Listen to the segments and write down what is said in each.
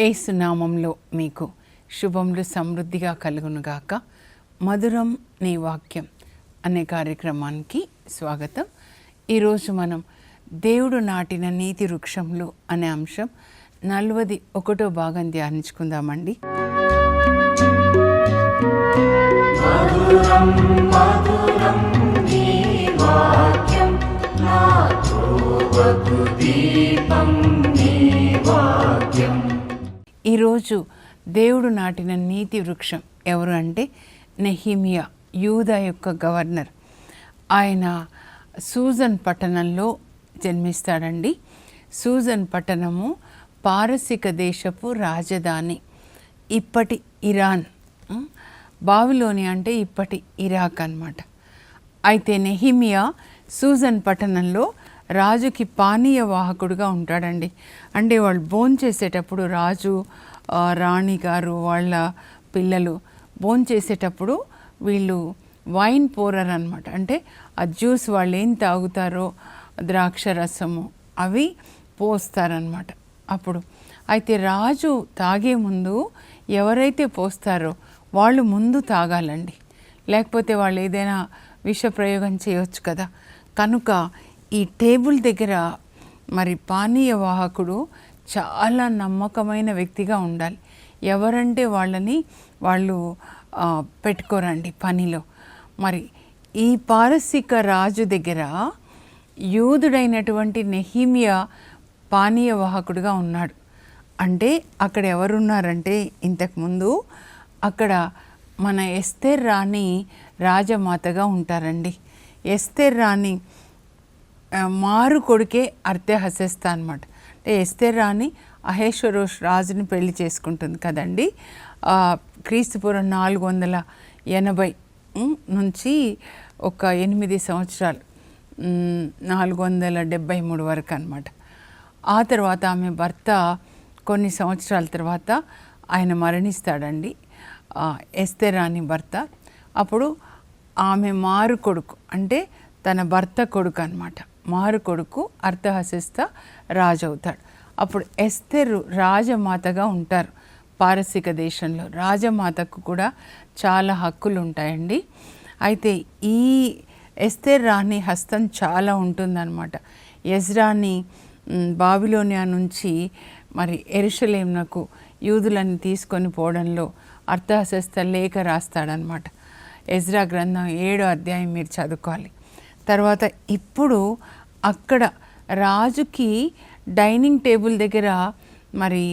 ఏసునామంలో మీకు శుభములు సమృద్ధిగా కలుగునుగాక. మధురం నీ వాక్యం అనే కార్యక్రమానికి స్వాగతం. ఈరోజు మనం దేవుడు నాటిన నీతి వృక్షంలో అనే అంశం నలవది ఒకటో భాగం ధ్యానించుకుందామండి. ఈరోజు దేవుడు నాటిన నీతి వృక్షం ఎవరు అంటే నెహిమియా యూదా యొక్క గవర్నర్. ఆయన సూజన్ పట్టణంలో జన్మిస్తాడండి. సూజన్ పట్టణము పారసిక దేశపు రాజధాని. ఇప్పటి ఇరాన్ బావిలోని అంటే ఇప్పటి ఇరాక్ అన్నమాట. అయితే నెహిమియా సూజన్ పట్టణంలో రాజుకి పానీయ వాహకుడుగా ఉంటాడండి. అంటే వాళ్ళు భోంచేసేటప్పుడు రాజు రాణి గారు వాళ్ళ పిల్లలు భోంచేసేటప్పుడు వీళ్ళు వైన్ పోరర్ అనమాట అంటే ఆ జ్యూస్ వాళ్ళు ఏం తాగుతారో ద్రాక్ష రసము అవి పోస్తారనమాట అప్పుడు అయితే రాజు తాగే ముందు ఎవరైతే పోస్తారో వాళ్ళు ముందు తాగాలండి. లేకపోతే వాళ్ళు ఏదైనా విష ప్రయోగం కదా. కనుక ఈ టేబుల్ దగ్గర మరి పానీయ వాహకుడు చాలా నమ్మకమైన వ్యక్తిగా ఉండాలి. ఎవరంటే వాళ్ళని వాళ్ళు పెట్టుకోరండి పనిలో. మరి ఈ పారసిక రాజు దగ్గర యూదుడైనటువంటి నెహిమియా పానీయ వాహకుడుగా ఉన్నాడు. అంటే అక్కడ ఎవరున్నారంటే ఇంతకుముందు అక్కడ మన ఎస్తేర్ రాణి రాజమాతగా ఉంటారండి. ఎస్తేర్ రాణి మారు కొడుకే అర్ధహస్యస్త అనమాట అంటే ఎస్తే రాణి అహేశ్వరోష్ రాజుని పెళ్ళి చేసుకుంటుంది కదండి. క్రీస్తుపూర్వం నాలుగు వందల ఎనభై నుంచి ఒక ఎనిమిది సంవత్సరాలు నాలుగు వందల డెబ్భై మూడు వరకు అనమాట ఆ తర్వాత ఆమె భర్త కొన్ని సంవత్సరాల తర్వాత ఆయన మరణిస్తాడండి. ఎస్తే రాణి భర్త. అప్పుడు ఆమె మారు కొడుకు అంటే తన భర్త కొడుకు అనమాట మారు కొడుకు అర్థహసిస్త రాజు అవుతాడు అప్పుడు ఎస్తెరు రాజమాతగా ఉంటారు. పారసిక దేశంలో రాజమాతకు కూడా చాలా హక్కులు ఉంటాయండి అయితే ఈ ఎస్తేర్ రాణి హస్తం చాలా ఉంటుందన్నమాట. ఎజ్రాని బాబిలోనియా నుంచి మరి ఎరుషలేంనకు యూదులని తీసుకొని పోవడంలో అర్థహస్త లేఖ రాస్తాడనమాట ఎజ్రా గ్రంథం ఏడో అధ్యాయం మీరు చదువుకోవాలి. తర్వాత ఇప్పుడు అక్కడ రాజుకి డైనింగ్ టేబుల్ దగ్గర మరి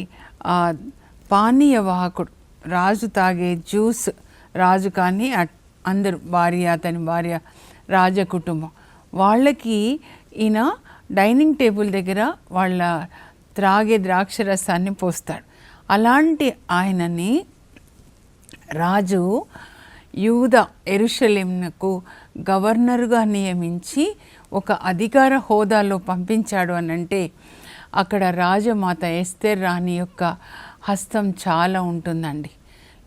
పానీయ వాహకుడు రాజు తాగే జ్యూస్ రాజు కానీ అందరు భార్య అతని భార్య రాజ కుటుంబం. వాళ్ళకి ఈయన డైనింగ్ టేబుల్ దగ్గర వాళ్ళ త్రాగే ద్రాక్షరసాన్ని పోస్తాడు. అలాంటి ఆయనని రాజు యూద ఎరుషలేంకు గవర్నరుగా నియమించి ఒక అధికార హోదాలో పంపించాడు అని అంటే అక్కడ రాజమాత ఎస్తేర్ రాణి యొక్క హస్తం చాలా ఉంటుందండి.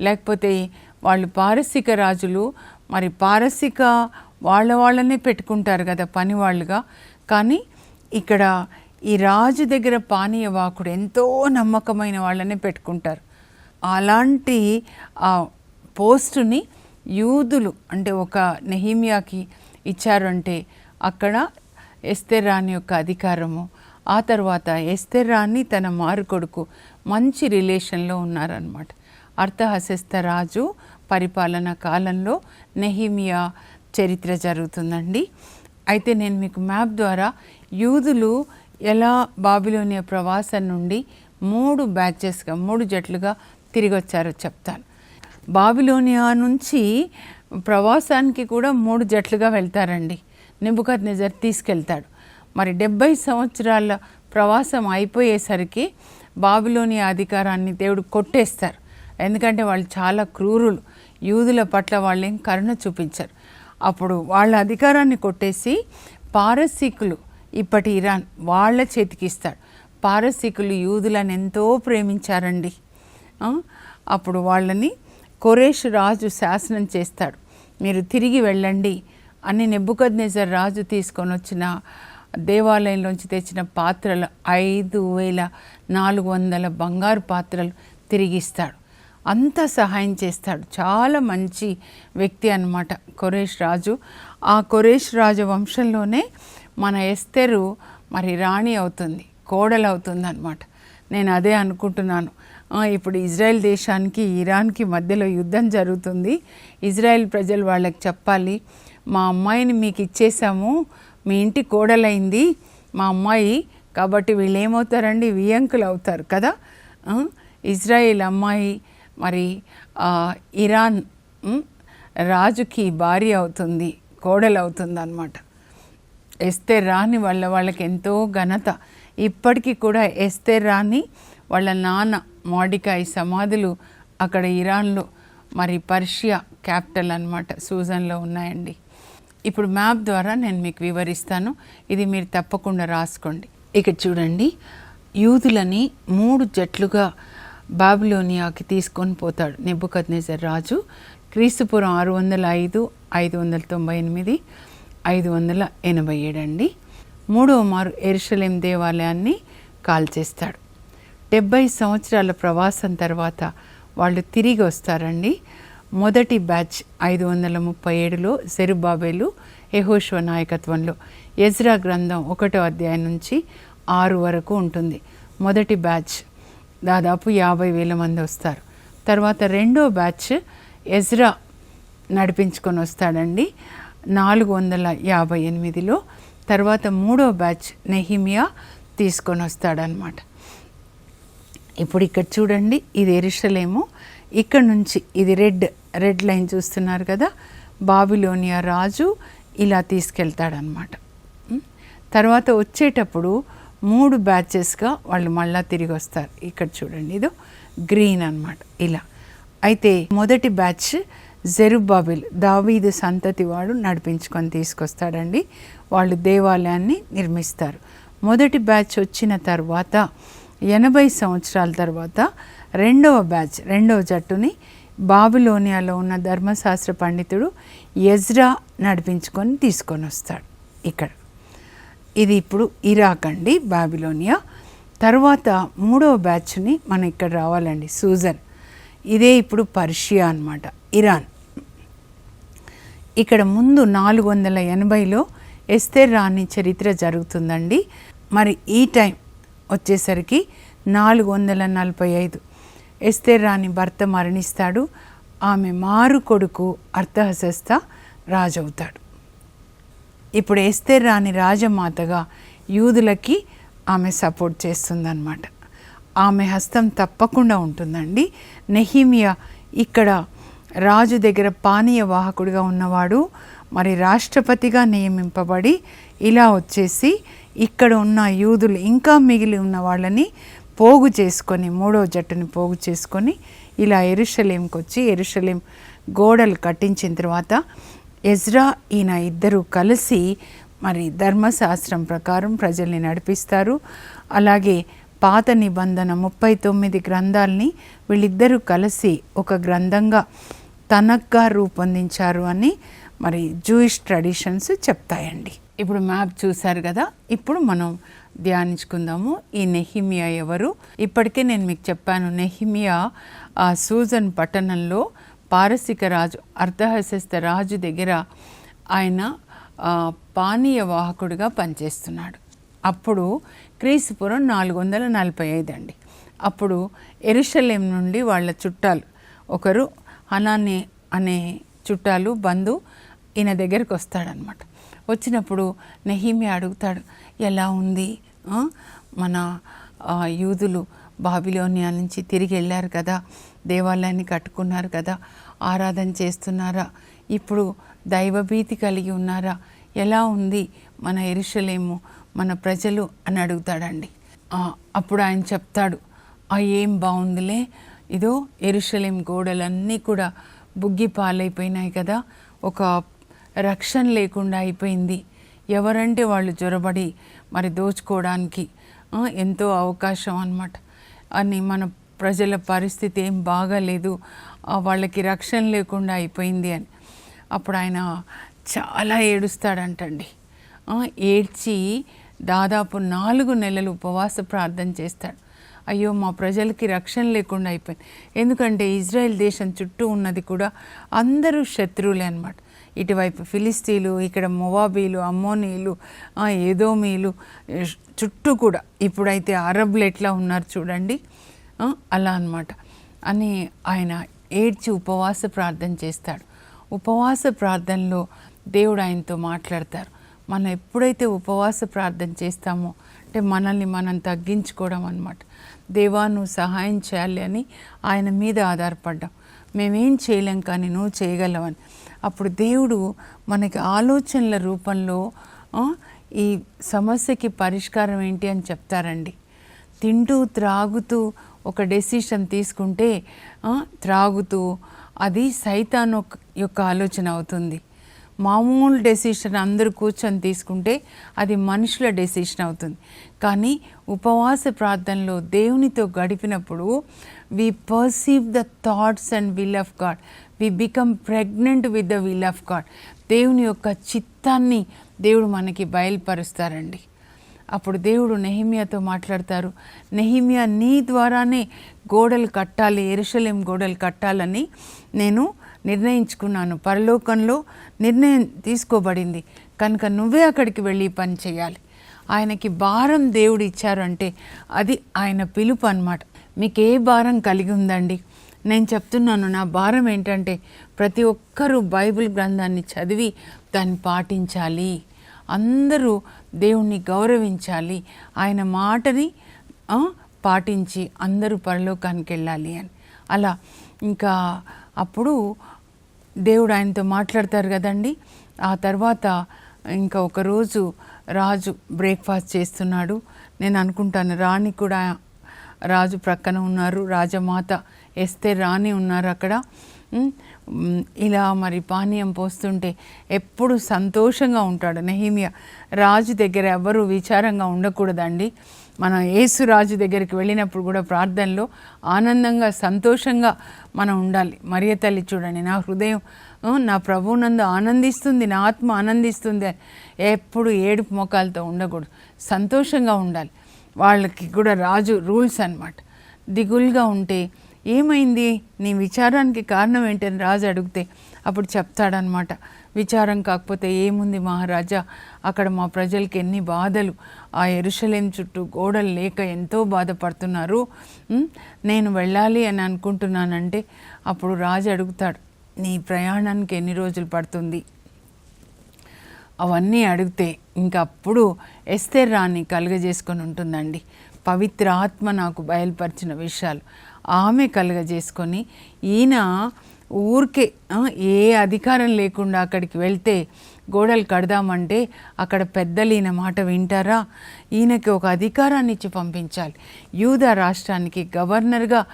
లేకపోతే వాళ్ళు పారసిక రాజులు మరి పారసిక వాళ్ళ వాళ్ళనే పెట్టుకుంటారు కదా పని వాళ్ళుగా కానీ ఇక్కడ ఈ రాజు దగ్గర పానీయ వాకుడు ఎంతో నమ్మకమైన వాళ్ళనే పెట్టుకుంటారు. అలాంటి ఆ పోస్టుని యూదులు అంటే ఒక నెహిమియాకి ఇచ్చారు అంటే అక్కడ ఎస్తెర్రాని యొక్క అధికారము. ఆ తర్వాత ఎస్తేర్ తన మారు కొడుకు మంచి రిలేషన్లో ఉన్నారనమాట అర్థహస్యస్త రాజు పరిపాలన కాలంలో నెహిమియా చరిత్ర జరుగుతుందండి. అయితే నేను మీకు మ్యాప్ ద్వారా యూదులు ఎలా బాబిలోనియా ప్రవాసం నుండి మూడు బ్యాచెస్గా మూడు జట్లుగా తిరిగి వచ్చారో చెప్తాను. బాబిలోనియా నుంచి ప్రవాసానికి కూడా మూడు జట్లుగా వెళ్తారండి. నిబుకత్ నిజర్ తీసుకెళ్తాడు. మరి డెబ్బై సంవత్సరాల ప్రవాసం అయిపోయేసరికి బాబిలోనియా అధికారాన్ని దేవుడు కొట్టేస్తారు. ఎందుకంటే వాళ్ళు చాలా క్రూరులు. యూదుల పట్ల వాళ్ళేం కరుణ చూపించారు. అప్పుడు వాళ్ళ అధికారాన్ని కొట్టేసి పారసీకులు ఇప్పటి ఇరాన్ వాళ్ళ చేతికిస్తాడు పారసీకులు యూదులను ఎంతో ప్రేమించారండి. అప్పుడు వాళ్ళని కొరేష్ రాజు శాసనం చేస్తాడు. మీరు తిరిగి వెళ్ళండి అని నెబ్బుకద్నేజర్ రాజు తీసుకొని వచ్చిన దేవాలయంలోంచి తెచ్చిన పాత్రలు ఐదు వేల నాలుగు వందల బంగారు పాత్రలు తిరిగిస్తాడు అంత సహాయం చేస్తాడు. చాలా మంచి వ్యక్తి అన్నమాట కొరేష్ రాజు. ఆ కొరేష్ రాజు వంశంలోనే మన ఎస్తెరు మరి రాణి అవుతుంది కోడలు అవుతుంది అనమాట నేను అదే అనుకుంటున్నాను. ఇప్పుడు ఇజ్రాయెల్ దేశానికి ఇరాన్కి మధ్యలో యుద్ధం జరుగుతుంది. ఇజ్రాయెల్ ప్రజలు వాళ్ళకి చెప్పాలి మా అమ్మాయిని మీకు ఇచ్చేసాము మీ ఇంటి కోడలైంది మా అమ్మాయి కాబట్టి వీళ్ళు ఏమవుతారండి? వియంకులు అవుతారు కదా? ఇజ్రాయిల్ ఇజ్రాయెల్ అమ్మాయి మరి ఇరాన్ రాజుకి భార్య అవుతుంది కోడలు అవుతుంది అనమాట ఎస్తే రాని వాళ్ళ వాళ్ళకి ఎంతో ఘనత. ఇప్పటికీ కూడా ఎస్తే రాని వాళ్ళ నాన్న మాడికాయ్ సమాధులు అక్కడ ఇరాన్లో మరి పర్షియా క్యాపిటల్ అన్నమాట సూజన్లో ఉన్నాయండి. ఇప్పుడు మ్యాప్ ద్వారా నేను మీకు వివరిస్తాను. ఇది మీరు తప్పకుండా రాసుకోండి. ఇక్కడ చూడండి యూదులని మూడు జట్లుగా బాబిలోనియాకి తీసుకొని పోతాడు నెబ్బుకద్నేజర్ రాజు. క్రీస్తుపురం ఆరు వందల ఐదు ఐదు వందల తొంభై ఎనిమిది ఐదు వందల ఎనభై ఏడు అండి. మూడవ మారు ఎరుషలేం దేవాలయాన్ని కాల్చేస్తాడు. డెబ్బై సంవత్సరాల ప్రవాసం తర్వాత వాళ్ళు తిరిగి వస్తారండి. మొదటి బ్యాచ్ ఐదు వందల ముప్పై ఏడులో సెరుబాబేలు యహోశ్వ నాయకత్వంలో. ఎజ్రా గ్రంథం ఒకటో అధ్యాయం నుంచి ఆరు వరకు ఉంటుంది. మొదటి బ్యాచ్ దాదాపు యాభై వేల మంది వస్తారు. తర్వాత రెండో బ్యాచ్ ఎజ్రా నడిపించుకొని వస్తాడండి. నాలుగు వందల యాభై ఎనిమిదిలో తర్వాత మూడో బ్యాచ్ నెహిమియా తీసుకొని వస్తాడనమాట ఇప్పుడు ఇక్కడ చూడండి ఇది ఎరిషలేము. ఇక్కడ నుంచి ఇది రెడ్ రెడ్ లైన్ చూస్తున్నారు కదా బాబిలోనియా రాజు ఇలా తీసుకెళ్తాడనమాట తర్వాత వచ్చేటప్పుడు మూడు బ్యాచెస్గా వాళ్ళు మళ్ళా తిరిగి వస్తారు. ఇక్కడ చూడండి ఇదో గ్రీన్ అన్నమాట ఇలా. అయితే మొదటి బ్యాచ్ జెరుబాబిల్ దావీదు సంతతి వాడు నడిపించుకొని తీసుకొస్తాడండి. వాళ్ళు దేవాలయాన్ని నిర్మిస్తారు. మొదటి బ్యాచ్ వచ్చిన తర్వాత ఎనభై సంవత్సరాల తర్వాత రెండవ బ్యాచ్ రెండవ జట్టుని బాబిలోనియాలో ఉన్న ధర్మశాస్త్ర పండితుడు ఎజ్రా నడిపించుకొని తీసుకొని వస్తాడు ఇక్కడ. ఇది ఇప్పుడు ఇరాక్ అండి బాబిలోనియా. తర్వాత మూడవ బ్యాచ్ని మనం ఇక్కడ రావాలండి సూజన్. ఇదే ఇప్పుడు పర్షియా అన్నమాట. ఇరాన్. ఇక్కడ ముందు నాలుగు వందల ఎనభైలో ఎస్తేర్ రాణి చరిత్ర జరుగుతుందండి. మరి ఈ టైం వచ్చేసరికి నాలుగు వందల నలభై ఐదు. ఎస్తేర్ రాణి భర్త మరణిస్తాడు. ఆమె మారు కొడుకు అర్థహశస్త రాజవుతాడు. ఇప్పుడు ఎస్తేర్ రాణి రాజమాతగా యూదులకి ఆమె సపోర్ట్ చేస్తుందన్నమాట. ఆమె హస్తం తప్పకుండా ఉంటుందండి. నెహిమియా ఇక్కడ రాజు దగ్గర పానీయ వాహకుడిగా ఉన్నవాడు మరి రాష్ట్రపతిగా నియమింపబడి ఇలా వచ్చేసి ఇక్కడ ఉన్న యూదులు ఇంకా మిగిలి ఉన్న వాళ్ళని పోగు చేసుకొని మూడో జట్టుని పోగు చేసుకొని ఇలా ఎరుషలేంకి వచ్చి ఎరుషలేం గోడలు కట్టించిన తర్వాత ఎజ్రా ఈయన ఇద్దరు కలిసి మరి ధర్మశాస్త్రం ప్రకారం ప్రజల్ని నడిపిస్తారు. అలాగే పాత నిబంధన ముప్పై తొమ్మిది గ్రంథాలని వీళ్ళిద్దరూ కలిసి ఒక గ్రంథంగా తనగ్గా రూపొందించారు అని మరి జూయిష్ ట్రెడిషన్స్ చెప్తాయండి. ఇప్పుడు మ్యాప్ చూశారు కదా ఇప్పుడు మనం ధ్యానించుకుందాము. ఈ నెహిమియా ఎవరు? ఇప్పటికే నేను మీకు చెప్పాను నెహిమియా సూజన్ పట్టణంలో పారసిక రాజు అర్ధహశస్త రాజు దగ్గర ఆయన పానీయ వాహకుడిగా పనిచేస్తున్నాడు. అప్పుడు క్రీస్తుపురం నాలుగు వందల నలభై ఐదు అండి. అప్పుడు ఎరుషలేం నుండి వాళ్ళ చుట్టాలు ఒకరు హనాని అనే చుట్టాలు బంధు ఈయన దగ్గరికి వస్తాడనమాట వచ్చినప్పుడు నెహిమి అడుగుతాడు ఎలా ఉంది? మన యూదులు బాబిలోనియా నుంచి తిరిగి వెళ్ళారు కదా దేవాలయాన్ని కట్టుకున్నారు కదా ఆరాధన చేస్తున్నారా? ఇప్పుడు దైవభీతి కలిగి ఉన్నారా? ఎలా ఉంది మన ఎరుషలేము మన ప్రజలు? అని అడుగుతాడండి. అప్పుడు ఆయన చెప్తాడు ఏం బాగుందిలే ఇదో ఎరుషలేం గోడలన్నీ కూడా బుగ్గి పాలైపోయినాయి కదా. ఒక రక్షణ లేకుండా అయిపోయింది. ఎవరంటే వాళ్ళు జ్వరబడి మరి దోచుకోవడానికి ఎంతో అవకాశం అన్నమాట. అని మన ప్రజల పరిస్థితి ఏం బాగాలేదు. వాళ్ళకి రక్షణ లేకుండా అయిపోయింది అని. అప్పుడు ఆయన చాలా ఏడుస్తాడంటండి. ఏడ్చి దాదాపు నాలుగు నెలలు ఉపవాస ప్రార్థన చేస్తాడు. అయ్యో మా ప్రజలకి రక్షణ లేకుండా అయిపోయింది. ఎందుకంటే ఇజ్రాయెల్ దేశం చుట్టూ ఉన్నది కూడా అందరూ శత్రువులే అనమాట ఇటువైపు ఫిలిస్తీన్లు ఇక్కడ మొవాబీలు అమ్మోనీలు ఏదో ఏదోమీలు చుట్టూ కూడా. ఇప్పుడైతే అరబ్లు ఎట్లా ఉన్నారు చూడండి. అలా అనమాట అని ఆయన ఏడ్చి ఉపవాస ప్రార్థన చేస్తాడు. ఉపవాస ప్రార్థనలో దేవుడు ఆయనతో మాట్లాడతారు. మనం ఎప్పుడైతే ఉపవాస ప్రార్థన చేస్తామో అంటే మనల్ని మనం తగ్గించుకోవడం అనమాట దేవా నువ్వు సహాయం చేయాలి అని ఆయన మీద ఆధారపడ్డాం. మేమేం చేయలేం కానీ నువ్వు చేయగలవని. అప్పుడు దేవుడు మనకి ఆలోచనల రూపంలో ఈ సమస్యకి పరిష్కారం ఏంటి అని చెప్తారండి. తింటూ త్రాగుతూ ఒక డెసిషన్ తీసుకుంటే త్రాగుతూ అది సైతాన్ యొక్క ఆలోచన అవుతుంది. మామూలు డెసిషన్ అందరూ కూర్చొని తీసుకుంటే అది మనుషుల డెసిషన్ అవుతుంది. కానీ ఉపవాస ప్రార్థనలో దేవునితో గడిపినప్పుడు we perceive the thoughts and will of God we become pregnant with the will of God దేవుని యొక్క చిత్తాన్ని దేవుడు మనకి బయలుపరుస్తారండి. అప్పుడు దేవుడు నెహిమియాతో మాట్లాడతారు. నెహిమియా నీ ద్వారానే గోడలు కట్టాలి ఎరుషలేం గోడలు కట్టాలని నేను నిర్ణయించుకున్నాను. పరలోకంలో నిర్ణయం తీసుకోబడింది. కనుక నువ్వే అక్కడికి వెళ్ళి పని చేయాలి. ఆయనకి భారం దేవుడు ఇచ్చారు అంటే అది ఆయన పిలుపు అన్నమాట. మీకు ఏ భారం కలిగి ఉందండి? నేను చెప్తున్నాను నా భారం ఏంటంటే ప్రతి ఒక్కరూ బైబిల్ గ్రంథాన్ని చదివి దాన్ని పాటించాలి. అందరూ దేవుణ్ణి గౌరవించాలి. ఆయన మాటని పాటించి అందరూ పరలోకానికి వెళ్ళాలి అని. అలా ఇంకా అప్పుడు దేవుడు ఆయనతో మాట్లాడతారు కదండి. ఆ తర్వాత ఇంకా ఒకరోజు రాజు బ్రేక్ఫాస్ట్ చేస్తున్నాడు. నేను అనుకుంటాను రాణి కూడా రాజు ప్రక్కన ఉన్నారు. రాజమాత ఎస్తే రాణి ఉన్నారు అక్కడ. ఇలా మరి పానీయం పోస్తుంటే ఎప్పుడు సంతోషంగా ఉంటాడు. నెహిమియా రాజు దగ్గర ఎవరు విచారంగా ఉండకూడదండి. మనం యేసురాజు దగ్గరికి వెళ్ళినప్పుడు కూడా ప్రార్థనలో ఆనందంగా సంతోషంగా మనం ఉండాలి. మరియ తల్లి చూడండి నా హృదయం నా నా ప్రభువునందు ఆనందిస్తుంది నా ఆత్మ ఆనందిస్తుంది ఎప్పుడు ఏడుపు మొఖాలతో ఉండకూడదు. సంతోషంగా ఉండాలి. వాళ్ళకి కూడా రాజు రూల్స్ అనమాట దిగులుగా ఉంటే ఏమైంది? నీ విచారానికి కారణం ఏంటని రాజు అడిగితే అప్పుడు చెప్తాడనమాట విచారం కాకపోతే ఏముంది మహారాజా? అక్కడ మా ప్రజలకి ఎన్ని బాధలు. ఆ ఎరుషలేం చుట్టూ గోడలు లేక ఎంతో బాధపడుతున్నారు. నేను వెళ్ళాలి అని అనుకుంటున్నానంటే అప్పుడు రాజు అడుగుతాడు నీ ప్రయాణానికి ఎన్ని రోజులు పడుతుంది? అవన్నీ అడిగితే ఇంకా అప్పుడు ఎస్తేర్ రాణి కలుగజేసుకొని ఉంటుందండి. పవిత్ర ఆత్మ నాకు బయలుపరిచిన విషయాలు. ఆమె కలుగజేసుకొని ఈయన ఊరికే ఏ అధికారం లేకుండా అక్కడికి వెళ్తే గోడలు కడదామంటే అక్కడ పెద్దలు ఈయన మాట వింటారా? ఈయనకి ఒక అధికారాన్ని ఇచ్చి పంపించాలి. యూదా రాష్ట్రానికి గవర్నర్గా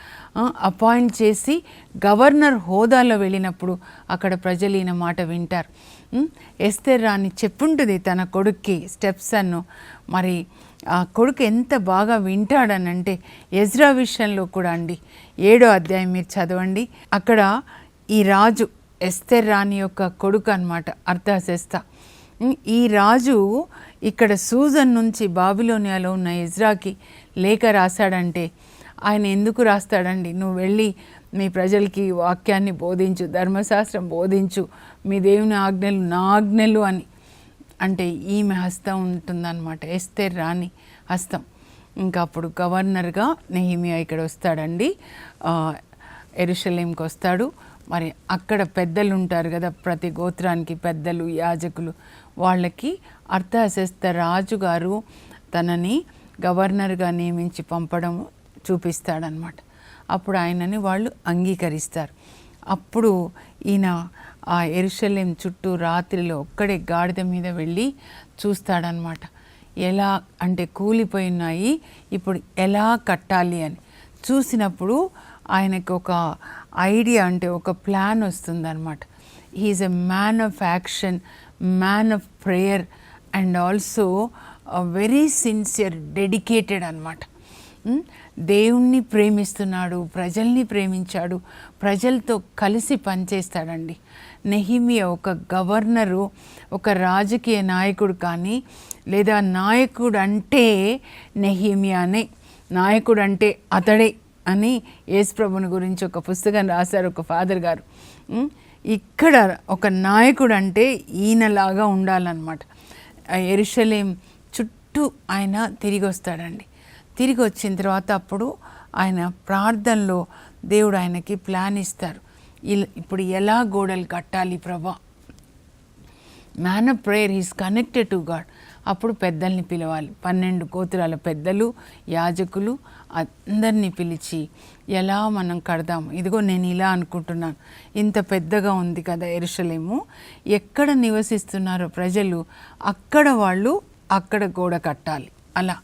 అపాయింట్ చేసి గవర్నర్ హోదాలో వెళ్ళినప్పుడు అక్కడ ప్రజలు ఈయన మాట వింటారు. ఎస్తే ఎస్తేర్ రాణి చెప్పుంటుంది తన కొడుక్కి స్టెప్స్ అన్ను మరి ఆ కొడుకు ఎంత బాగా వింటాడనంటే ఎజ్రా విషయంలో కూడా అండి. ఏడో అధ్యాయం మీరు చదవండి. అక్కడ ఈ రాజు ఎస్తెర్ రాణి యొక్క కొడుకు అనమాట అర్థాసేస్తా ఈ రాజు ఇక్కడ సూజన్ నుంచి బాబిలోనియాలో ఉన్న ఇజ్రాకి లేఖ రాశాడంటే ఆయన ఎందుకు రాస్తాడండి? నువ్వు వెళ్ళి మీ ప్రజలకి వాక్యాన్ని బోధించు ధర్మశాస్త్రం బోధించు మీ దేవుని ఆజ్ఞలు నా ఆజ్ఞలు అని. అంటే ఈమె హస్తం ఉంటుందన్నమాట ఎస్తెర్ రాణి హస్తం. ఇంకా అప్పుడు గవర్నర్గా నెహిమియా ఇక్కడ వస్తాడండి. ఎరుషలేంకి వస్తాడు. మరి అక్కడ పెద్దలు ఉంటారు కదా ప్రతి గోత్రానికి పెద్దలు యాజకులు. వాళ్ళకి అర్థశాస్త్ర రాజుగారు తనని గవర్నర్గా నియమించి పంపడం చూపిస్తాడనమాట అప్పుడు ఆయనని వాళ్ళు అంగీకరిస్తారు. అప్పుడు ఈయన ఆ ఎరుశల్యం చుట్టూ రాత్రిలో ఒక్కడే గాడిద మీద వెళ్ళి చూస్తాడనమాట ఎలా అంటే కూలిపోయినాయి ఇప్పుడు ఎలా కట్టాలి అని. చూసినప్పుడు ఆయనకు ఒక ఐడియా అంటే ఒక ప్లాన్ వస్తుందన్నమాట. He is a man of action man of prayer and also very sincere dedicated అనమాట దేవుణ్ణి ప్రేమిస్తున్నాడు ప్రజల్ని ప్రేమించాడు ప్రజలతో కలిసి పనిచేస్తాడండి. నెహిమియా ఒక గవర్నరు ఒక రాజకీయ నాయకుడు కానీ లేదా నాయకుడు అంటే నెహిమియానే నాయకుడు అంటే అతడే. అని యేసుప్రభుని గురించి ఒక పుస్తకం రాశారు ఒక ఫాదర్ గారు. ఇక్కడ ఒక నాయకుడు అంటే ఈయనలాగా ఉండాలన్నమాట. ఎరుషలేం చుట్టూ ఆయన తిరిగి వస్తాడండి తిరిగి వచ్చిన తర్వాత అప్పుడు ఆయన ప్రార్థనలో దేవుడు ఆయనకి ప్లాన్ ఇస్తారు. ఇప్పుడు ఎలా గోడలు కట్టాలి Prabha? Man of prayer is connected to God. అప్పుడు పెద్దల్ని పిలవాలి. పన్నెండు గోత్రాల పెద్దలు యాజకులు అందరినీ పిలిచి ఎలా మనం కడదాము ఇదిగో నేను ఇలా అనుకుంటున్నాను. ఇంత పెద్దగా ఉంది కదా ఎరుషలేము. ఎక్కడ నివసిస్తున్నారో ప్రజలు అక్కడ వాళ్ళు అక్కడ గోడ కట్టాలి. అలా.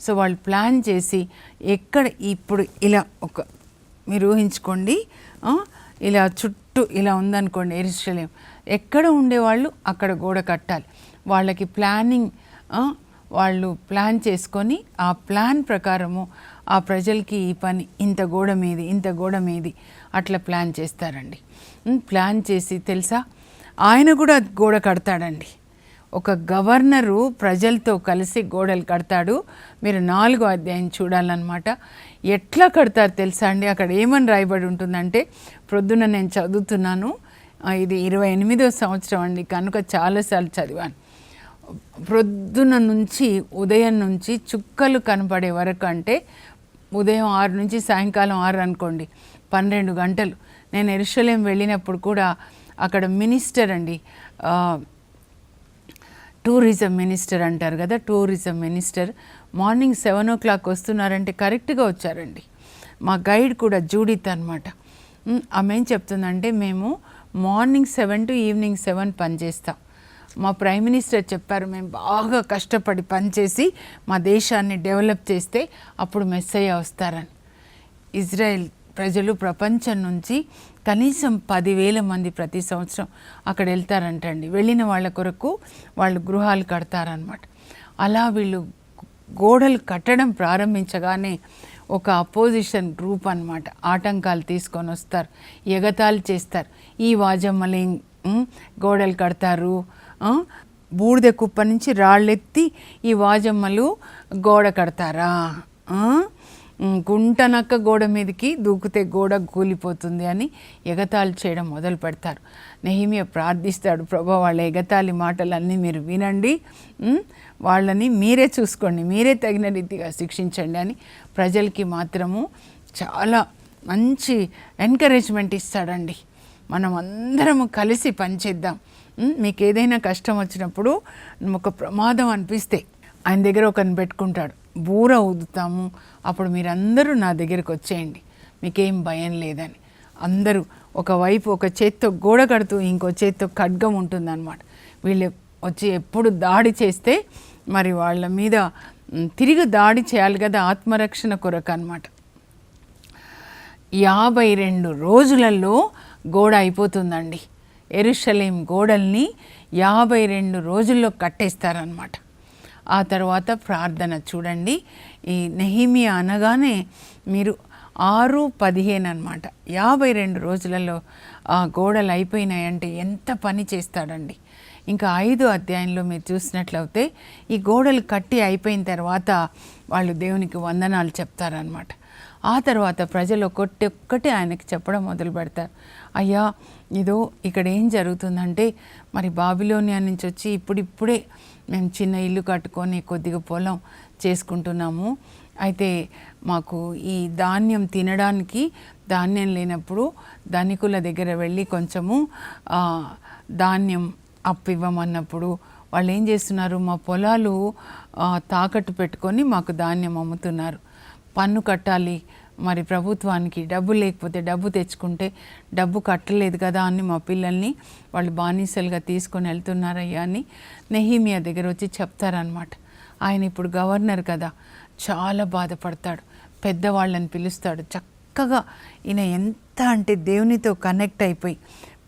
సో వాళ్ళు ప్లాన్ చేసి ఎక్కడ ఇప్పుడు ఇలా ఒక మీరు ఊహించుకోండి ఇలా చుట్టూ ఇలా ఉందనుకోండి ఎరుషలేం ఎక్కడ ఉండేవాళ్ళు అక్కడ గోడ కట్టాలి. వాళ్ళకి ప్లానింగ్ వాళ్ళు ప్లాన్ చేసుకొని ఆ ప్లాన్ ప్రకారము ఆ ప్రజలకి ఈ పని ఇంత గోడ మీది ఇంత గోడ మీది అట్లా ప్లాన్ చేస్తారండి. ప్లాన్ చేసి తెలుసా? ఆయన కూడా గోడ కడతాడండి. ఒక గవర్నరు ప్రజలతో కలిసి గోడలు కడతాడు. మీరు నాలుగో అధ్యాయం చూడాలన్నమాట. ఎట్లా కడతారు తెలుసా అండి? అక్కడ ఏమని రాయబడి ఉంటుందంటే ప్రొద్దున నేను చదువుతున్నాను. ఇది ఇరవై ఎనిమిదో సంవత్సరం అండి. కనుక చాలాసార్లు చదివాను. ప్రొద్దున నుంచి ఉదయం నుంచి చుక్కలు కనపడే వరకు అంటే ఉదయం ఆరు నుంచి సాయంకాలం ఆరు అనుకోండి. పన్నెండు గంటలు. నేను ఎరుషలేం వెళ్ళినప్పుడు కూడా అక్కడ మినిస్టర్ అండి టూరిజం మినిస్టర్ అంటారు కదా tourism minister. Morning seven o'clock వస్తున్నారంటే కరెక్ట్గా వచ్చారండి. మా గైడ్ కూడా జూడిత్ అనమాట ఆమె ఏం చెప్తుందంటే మేము morning seven to evening seven పనిచేస్తాం. మా ప్రైమ్ మినిస్టర్ చెప్పారు మేము బాగా కష్టపడి పనిచేసి మా దేశాన్ని డెవలప్ చేస్తే అప్పుడు మెస్సయ్య వస్తారని. ఇజ్రాయెల్ ప్రజలు ప్రపంచం నుంచి కనీసం పదివేల మంది ప్రతి సంవత్సరం అక్కడ వెళ్తారంటండి. వెళ్ళిన వాళ్ళ కొరకు వాళ్ళు గృహాలు కడతారనమాట అలా వీళ్ళు గోడలు కట్టడం ప్రారంభించగానే ఒక అపోజిషన్ గ్రూప్ అన్నమాట. ఆటంకాలు తీసుకొని వస్తారు ఎగతాళి చేస్తారు. ఈ వాజమ్మలింగ్ గోడలు కడతారు బూడిద కుప్ప నుంచి రాళ్ళెత్తి ఈ వాజమ్మలు గోడ కడతారా? గుంటనక్క గోడ మీదకి దూకితే గోడ కూలిపోతుంది అని ఎగతాళి చేయడం మొదలు పెడతారు. నెహిమియ ప్రార్థిస్తాడు ప్రభా వాళ్ళ ఎగతాళి మాటలన్నీ మీరు వినండి. వాళ్ళని మీరే చూసుకోండి మీరే తగిన రీతిగా శిక్షించండి అని ప్రజలకి మాత్రము చాలా మంచి ఎంకరేజ్మెంట్ ఇస్తాడండి. మనం అందరము కలిసి పనిచేద్దాం. మీకు ఏదైనా కష్టం వచ్చినప్పుడు ఒక ప్రమాదం అనిపిస్తే ఆయన దగ్గర ఒకరిని పెట్టుకుంటాడు. బూర ఊదుతాము. అప్పుడు మీరందరూ నా దగ్గరికి వచ్చేయండి. మీకేం భయం లేదని. అందరూ ఒకవైపు ఒక చేత్తో గోడ కడుతూ ఇంకో చేత్తో ఖడ్గం ఉంటుందన్నమాట. వీళ్ళు వచ్చి ఎప్పుడు దాడి చేస్తే మరి వాళ్ళ మీద తిరిగి దాడి చేయాలి కదా ఆత్మరక్షణ కొరకు అన్నమాట యాభై రెండు రోజులలో గోడ అయిపోతుందండి. ఎరుషలేం గోడల్ని యాభై రెండు రోజుల్లో కట్టేస్తారనమాట ఆ తర్వాత ప్రార్థన చూడండి. ఈ నెహిమియా అనగానే మీరు ఆరు పదిహేను అనమాట యాభై రెండు రోజులలో ఆ గోడలు అయిపోయినాయంటే ఎంత పని చేస్తాడండి. ఇంకా ఐదు అధ్యాయంలో మీరు చూసినట్లయితే ఈ గోడలు కట్టి అయిపోయిన తర్వాత వాళ్ళు దేవునికి వందనాలు చెప్తారనమాట ఆ తర్వాత ప్రజలు ఒక్కటి ఒక్కటి ఆయనకి చెప్పడం మొదలు పెడతారు అయ్యా ఇదో ఇక్కడ ఏం జరుగుతుందంటే మరి బాబిలోనియా నుంచి వచ్చి ఇప్పుడిప్పుడే మేము చిన్న ఇల్లు కట్టుకొని కొద్దిగా పొలం చేసుకుంటున్నాము. అయితే మాకు ఈ ధాన్యం తినడానికి ధాన్యం లేనప్పుడు ధనికుల దగ్గర వెళ్ళి కొంచెము ధాన్యం అప్పివ్వమన్నప్పుడు వాళ్ళు ఏం చేస్తున్నారు మా పొలాలు తాకట్టు పెట్టుకొని మాకు ధాన్యం అమ్ముతున్నారు. పన్ను కట్టాలి మరి ప్రభుత్వానికి డబ్బు లేకపోతే డబ్బు తెచ్చుకుంటే డబ్బు కట్టలేదు కదా అని మా పిల్లల్ని వాళ్ళు బానిసలుగా తీసుకొని వెళ్తున్నారయ్యా అని నెహీమియా దగ్గర వచ్చి చెప్తారనమాట ఆయన ఇప్పుడు గవర్నర్ కదా చాలా బాధపడతాడు. పెద్దవాళ్ళని పిలుస్తాడు. చక్కగా ఈయన ఎంత అంటే దేవునితో కనెక్ట్ అయిపోయి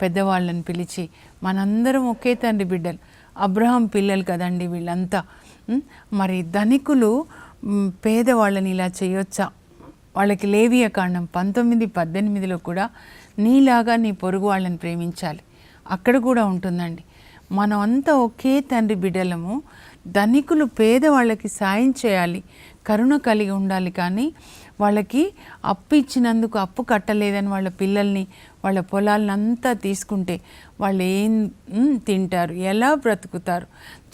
పెద్దవాళ్ళని పిలిచి మనందరం ఒకే తండ్రి బిడ్డలు. అబ్రహాం పిల్లలు కదండి వీళ్ళంతా. మరి ధనికులు పేదవాళ్ళని ఇలా చేయొచ్చా? వాళ్ళకి లేవియ కాండం పంతొమ్మిది పద్దెనిమిదిలో కూడా నీలాగా నీ పొరుగు వాళ్ళని ప్రేమించాలి. అక్కడ కూడా ఉంటుందండి. మనం అంతా ఒకే తండ్రి బిడ్డలము. ధనికులు పేదవాళ్ళకి సాయం చేయాలి. కరుణ కలిగి ఉండాలి కానీ వాళ్ళకి అప్పు ఇచ్చినందుకు అప్పు కట్టలేదని వాళ్ళ పిల్లల్ని వాళ్ళ పొలాలను అంతా తీసుకుంటే వాళ్ళు ఏం తింటారు ఎలా బ్రతుకుతారు?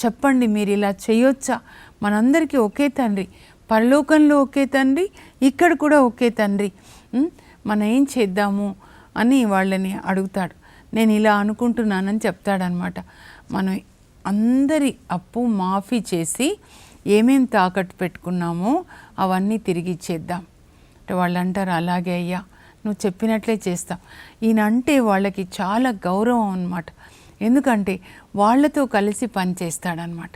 చెప్పండి మీరు ఇలా చేయొచ్చా? మనందరికీ ఒకే తండ్రి. పరలోకంలో ఒకే తండ్రి ఇక్కడ కూడా ఒకే తండ్రి. మనం ఏం చేద్దాము అని వాళ్ళని అడుగుతాడు. నేను ఇలా అనుకుంటున్నానని చెప్తాడనమాట. మనం అందరి అప్పు మాఫీ చేసి ఏమేం తాకట్టు పెట్టుకున్నామో అవన్నీ తిరిగి ఇచ్చేద్దాం. అంటే వాళ్ళు అంటారు అలాగే అయ్యా నువ్వు చెప్పినట్లే చేస్తాం. ఈయన అంటే వాళ్ళకి చాలా గౌరవం అనమాట ఎందుకంటే వాళ్ళతో కలిసి పనిచేస్తాడనమాట.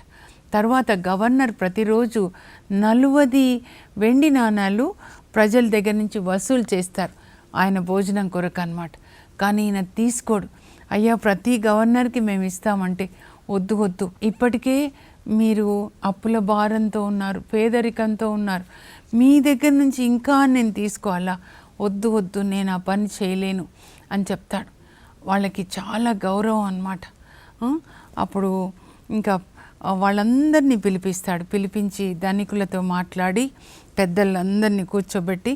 తర్వాత గవర్నర్ ప్రతిరోజు నలువది వెండి నాణాలు ప్రజల దగ్గర నుంచి వసూలు చేస్తారు. ఆయన భోజనం కొరకు అనమాట కానీ ఈయన తీసుకోడు. అయ్యా ప్రతి గవర్నర్కి మేము ఇస్తామంటే వద్దు వద్దు. ఇప్పటికే మీరు అప్పుల భారంతో ఉన్నారు పేదరికంతో ఉన్నారు. మీ దగ్గర నుంచి ఇంకా నేను తీసుకోవాలా? వద్దు వద్దు నేను ఆ పని చేయలేను అని చెప్తాడు. వాళ్ళకి చాలా గౌరవం అన్నమాట. అప్పుడు ఇంకా వాళ్ళందరినీ పిలిపిస్తాడు. పిలిపించి ధనికులతో మాట్లాడి పెద్దలందరినీ కూర్చోబెట్టి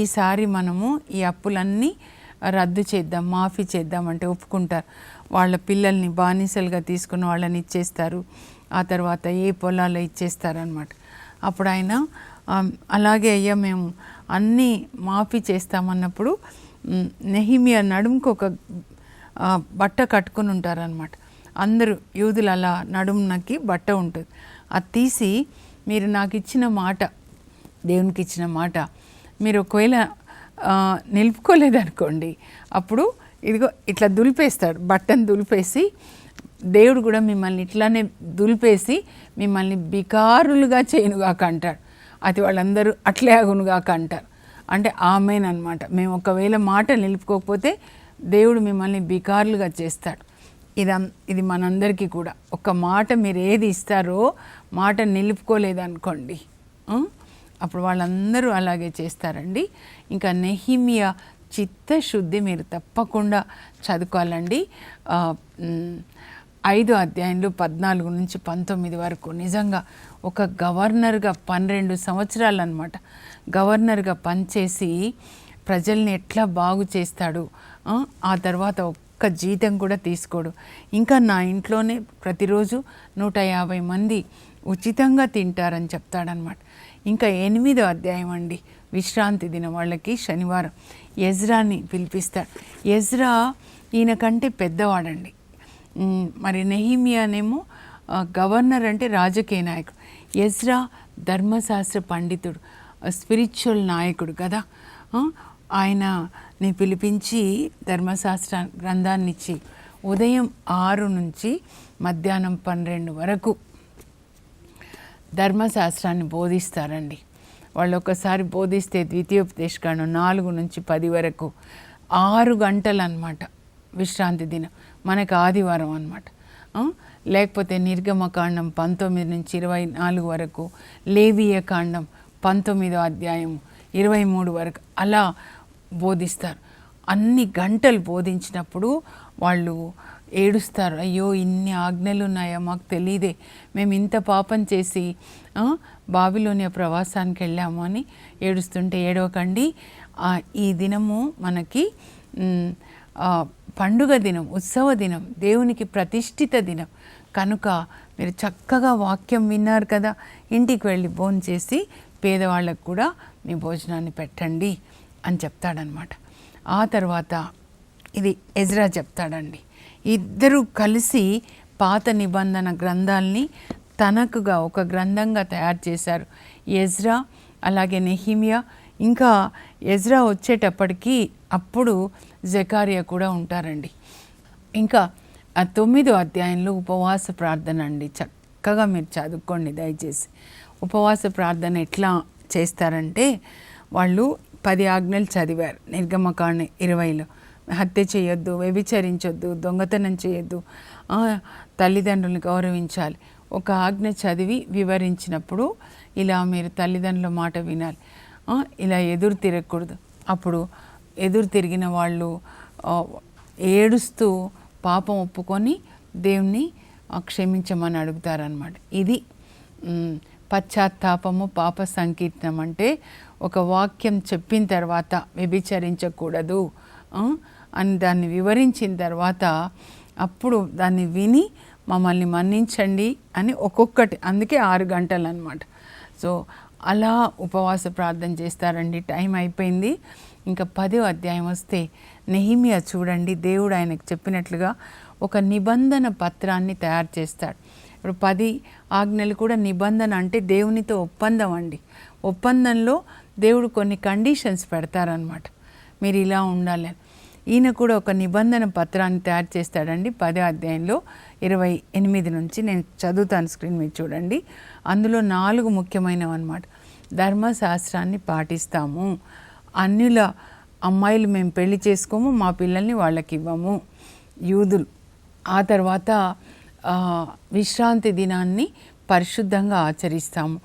ఈసారి మనము ఈ అప్పులన్నీ రద్దు చేద్దాం మాఫీ చేద్దాం అంటే ఒప్పుకుంటారు. వాళ్ళ పిల్లల్ని బానిసలుగా తీసుకున్న వాళ్ళని ఇచ్చేస్తారు. ఆ తర్వాత ఏ పొలాల్లో ఇచ్చేస్తారనమాట అప్పుడు ఆయన అలాగే అయ్యా మేము అన్నీ మాఫీ చేస్తామన్నప్పుడు మ్, నెహిమియా నడుముకు ఒక బట్ట కట్టుకుని ఉంటారనమాట అందరూ యూదులు అలా నడుమునకి బట్ట ఉంటుంది. అది తీసి మీరు నాకు ఇచ్చిన మాట దేవునికి ఇచ్చిన మాట మీరు ఒకవేళ నిలుపుకోలేదనుకోండి అప్పుడు ఇదిగో ఇట్లా దులిపేస్తాడు బట్టను దులిపేసి దేవుడు కూడా మిమ్మల్ని ఇట్లానే దులిపేసి మిమ్మల్ని బికారులుగా చేయనుగాక అంటాడు. అది వాళ్ళందరూ అట్లే అగునుగాక అంటారు. అంటే ఆమెనమాట మేము ఒకవేళ మాట నిలుపుకోకపోతే దేవుడు మిమ్మల్ని బికారులుగా చేస్తాడు. ఇదం ఇది మనందరికీ కూడా. ఒక మాట మీరు ఏది ఇస్తారో మాట నిలుపుకోలేదనుకోండి. అప్పుడు వాళ్ళందరూ అలాగే చేస్తారండి. ఇంకా నెహిమియా చిత్తశుద్ధి మీరు తప్పకుండా చదువుకోవాలండి. ఐదు అధ్యాయంలో పద్నాలుగు నుంచి పంతొమ్మిది వరకు నిజంగా ఒక గవర్నర్గా పన్నెండు సంవత్సరాలు అనమాట గవర్నర్గా పనిచేసి ప్రజల్ని ఎట్లా బాగు చేస్తాడు? ఆ తర్వాత ఒక్క జీతం కూడా తీసుకోడు. ఇంకా నా ఇంట్లోనే ప్రతిరోజు నూట యాభై మంది ఉచితంగా తింటారని చెప్తాడనమాట ఇంకా ఎనిమిదో అధ్యాయం అండి. విశ్రాంతి దినం వాళ్ళకి శనివారం. ఎజ్రాని పిలిపిస్తాడు. ఎజ్రా ఈయన కంటే పెద్దవాడండి. మరి నెహిమియానేమో గవర్నర్ అంటే రాజకీయ నాయకుడు. ఎజ్రా ధర్మశాస్త్ర పండితుడు స్పిరిచువల్ నాయకుడు కదా. ఆయన ని పిలిపించి ధర్మశాస్త్ర గ్రంథాన్ని ఇచ్చి ఉదయం ఆరు నుంచి మధ్యాహ్నం పన్నెండు వరకు ధర్మశాస్త్రాన్ని బోధిస్తారండి. వాళ్ళు ఒకసారి బోధిస్తే ద్వితీయోపదేశకాండం నాలుగు నుంచి పది వరకు ఆరు గంటలు అనమాట విశ్రాంతి దినం. మనకు ఆదివారం అనమాట లేకపోతే నిర్గమకాండం పంతొమ్మిది నుంచి ఇరవై నాలుగు వరకు లేవీయ కాండం పంతొమ్మిదో అధ్యాయం ఇరవై మూడు వరకు అలా బోధిస్తారు. అన్ని గంటలు బోధించినప్పుడు వాళ్ళు ఏడుస్తారు అయ్యో ఇన్ని ఆజ్ఞలు ఉన్నాయా మాకు తెలియదే మేము ఇంత పాపం చేసి బావిలోనే బావిలోని ప్రవాసానికి వెళ్ళాము అని ఏడుస్తుంటే ఏడవకండి. ఈ దినము మనకి పండుగ దినం ఉత్సవ దినం దేవునికి ప్రతిష్ఠిత దినం. కనుక మీరు చక్కగా వాక్యం విన్నారు కదా. ఇంటికి వెళ్ళి భోంచేసి చేసి పేదవాళ్ళకు కూడా మీ భోజనాన్ని పెట్టండి. అని చెప్తాడనమాట. ఆ తర్వాత ఇది ఎజ్రా చెప్తాడండి. ఇద్దరు కలిసి పాత నిబంధన గ్రంథాల్ని తనకుగా ఒక గ్రంథంగా తయారు చేశారు. ఎజ్రా అలాగే నెహిమియా ఇంకా ఎజ్రా వచ్చేటప్పటికి అప్పుడు జకారియా కూడా ఉంటారండి. ఇంకా ఆ తొమ్మిదో అధ్యాయంలో ఉపవాస ప్రార్థన అండి. చక్కగా మీరు చదువుకోండి దయచేసి. ఉపవాస ప్రార్థన ఎట్లా చేస్తారంటే వాళ్ళు పది ఆజ్ఞలు చదివారు నిర్గమకాండ ఇరవైలో. హత్య చేయొద్దు వ్యభిచరించొద్దు దొంగతనం చేయొద్దు తల్లిదండ్రులను గౌరవించాలి. ఒక ఆజ్ఞ చదివి వివరించినప్పుడు ఇలా మీరు తల్లిదండ్రుల మాట వినాలి. ఇలా ఎదురు తిరగకూడదు. అప్పుడు ఎదురు తిరిగిన వాళ్ళు ఏడుస్తూ పాపం ఒప్పుకొని దేవుణ్ణి క్షమించమని అడుగుతారనమాట ఇది పశ్చాత్తాపము పాప సంకీర్తనం అంటే ఒక వాక్యం చెప్పిన తర్వాత వ్యభిచరించకూడదు అని దాన్ని వివరించిన తర్వాత అప్పుడు దాన్ని విని మమ్మల్ని మన్నించండి అని ఒక్కొక్కటి అందుకే ఆరు గంటలు అనమాట సో అలా ఉపవాస ప్రార్థన చేస్తారండి. టైం అయిపోయింది. ఇంకా పదో అధ్యాయం వస్తే నెహిమియా చూడండి దేవుడు ఆయనకు చెప్పినట్లుగా ఒక నిబంధన పత్రాన్ని తయారు చేస్తాడు. ఇప్పుడు పది ఆజ్ఞలు కూడా నిబంధన అంటే దేవునితో ఒప్పందం అండి. ఒప్పందంలో దేవుడు కొన్ని కండిషన్స్ పెడతారనమాట మీరు ఇలా ఉండాలి ఈయన కూడా ఒక నిబంధన పత్రాన్ని తయారు చేస్తాడండి పదో అధ్యాయంలో ఇరవై ఎనిమిది నుంచి. నేను చదువుతాను స్క్రీన్ మీద చూడండి. అందులో నాలుగు ముఖ్యమైనవి అనమాట ధర్మశాస్త్రాన్ని పాటిస్తాము. అన్యుల అమ్మాయిలు మేము పెళ్ళి చేసుకోము మా పిల్లల్ని వాళ్ళకి ఇవ్వము. యూదులు. ఆ తర్వాత విశ్రాంతి దినాన్ని పరిశుద్ధంగా ఆచరిస్తాము.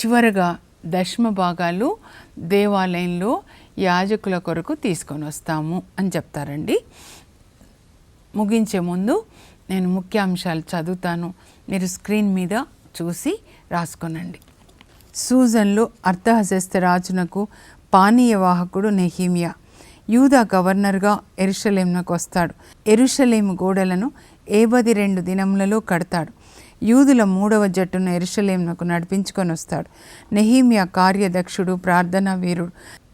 చివరగా దశమ భాగాలు దేవాలయంలో యాజకుల కొరకు తీసుకొని వస్తాము అని చెప్తారండి. ముగించే ముందు నేను ముఖ్యాంశాలు చదువుతాను. మీరు స్క్రీన్ మీద చూసి రాసుకోనండి. సూజన్లో అర్థహశస్త రాజునకు పానీయ వాహకుడు నెహీమియా. యూదా గవర్నర్గా ఎరుషలేంనకు వస్తాడు. ఎరుషలేము గోడలను ఏబది రెండు దినములలో కడతాడు. యూదుల మూడవ జట్టును ఎరుషలేంనకు నడిపించుకొని వస్తాడు. నెహీమియా కార్యదక్షుడు ప్రార్థనా వీరుడు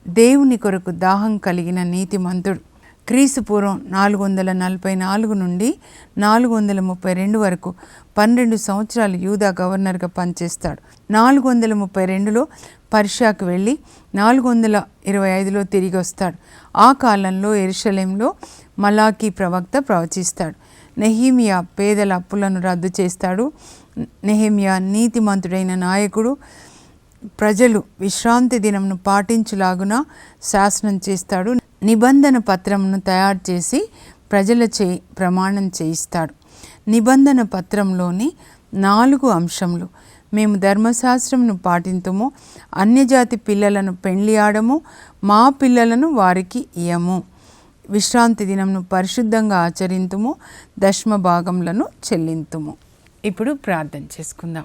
దేవుని కొరకు దాహం కలిగిన నీతిమంతుడు. క్రీస్తు పూర్వం నాలుగు వందల నలభై నాలుగు నుండి నాలుగు వందల ముప్పై రెండు వరకు పన్నెండు సంవత్సరాలు యూదా గవర్నర్గా పనిచేస్తాడు. నాలుగు వందల ముప్పై రెండులో పర్షాకు వెళ్ళి నాలుగు వందల ఇరవై ఐదులో తిరిగి వస్తాడు. ఆ కాలంలో ఎరుషలేంలో మలాకీ ప్రవక్త ప్రవచిస్తాడు. నెహీమియా పేదల అప్పులను రద్దు చేస్తాడు. నెహేమియా నీతిమంతుడైన నాయకుడు. ప్రజలు విశ్రాంతి దినంను పాటించులాగున శాసనం చేస్తాడు. నిబంధన పత్రంను తయారు చేసి ప్రజల చే ప్రమాణం చేయిస్తాడు. నిబంధన పత్రంలోని నాలుగు అంశములు. మేము ధర్మశాస్త్రంను పాటింతుము. అన్యజాతి పిల్లలను పెండ్లి ఆడము మా పిల్లలను వారికి ఇయ్యము. విశ్రాంతి దినంను పరిశుద్ధంగా ఆచరింతుము దశమ భాగములను చెల్లింతుము. ఇప్పుడు ప్రార్థన చేసుకుందాం.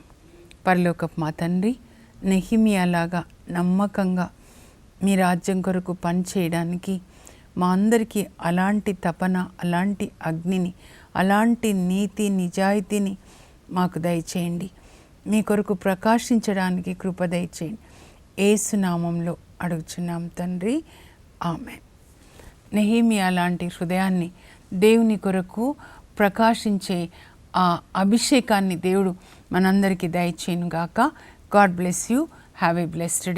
పరలోకపు మా తండ్రి నెహిమియాలాగా నమ్మకంగా మీ రాజ్యం కొరకు పనిచేయడానికి మా అందరికీ అలాంటి తపన అలాంటి అగ్నిని అలాంటి నీతి నిజాయితీని మాకు దయచేయండి. మీ కొరకు ప్రకాశించడానికి కృప దయచేయండి. ఏసునామంలో అడుగుచున్నాం తండ్రి. ఆమె నెహేమియా లాంటి హృదయాన్ని దేవుని కొరకు ప్రకాశించే ఆ అభిషేకాన్ని దేవుడు మనందరికీ దయచేయను గాక God bless you. Have a blessed day.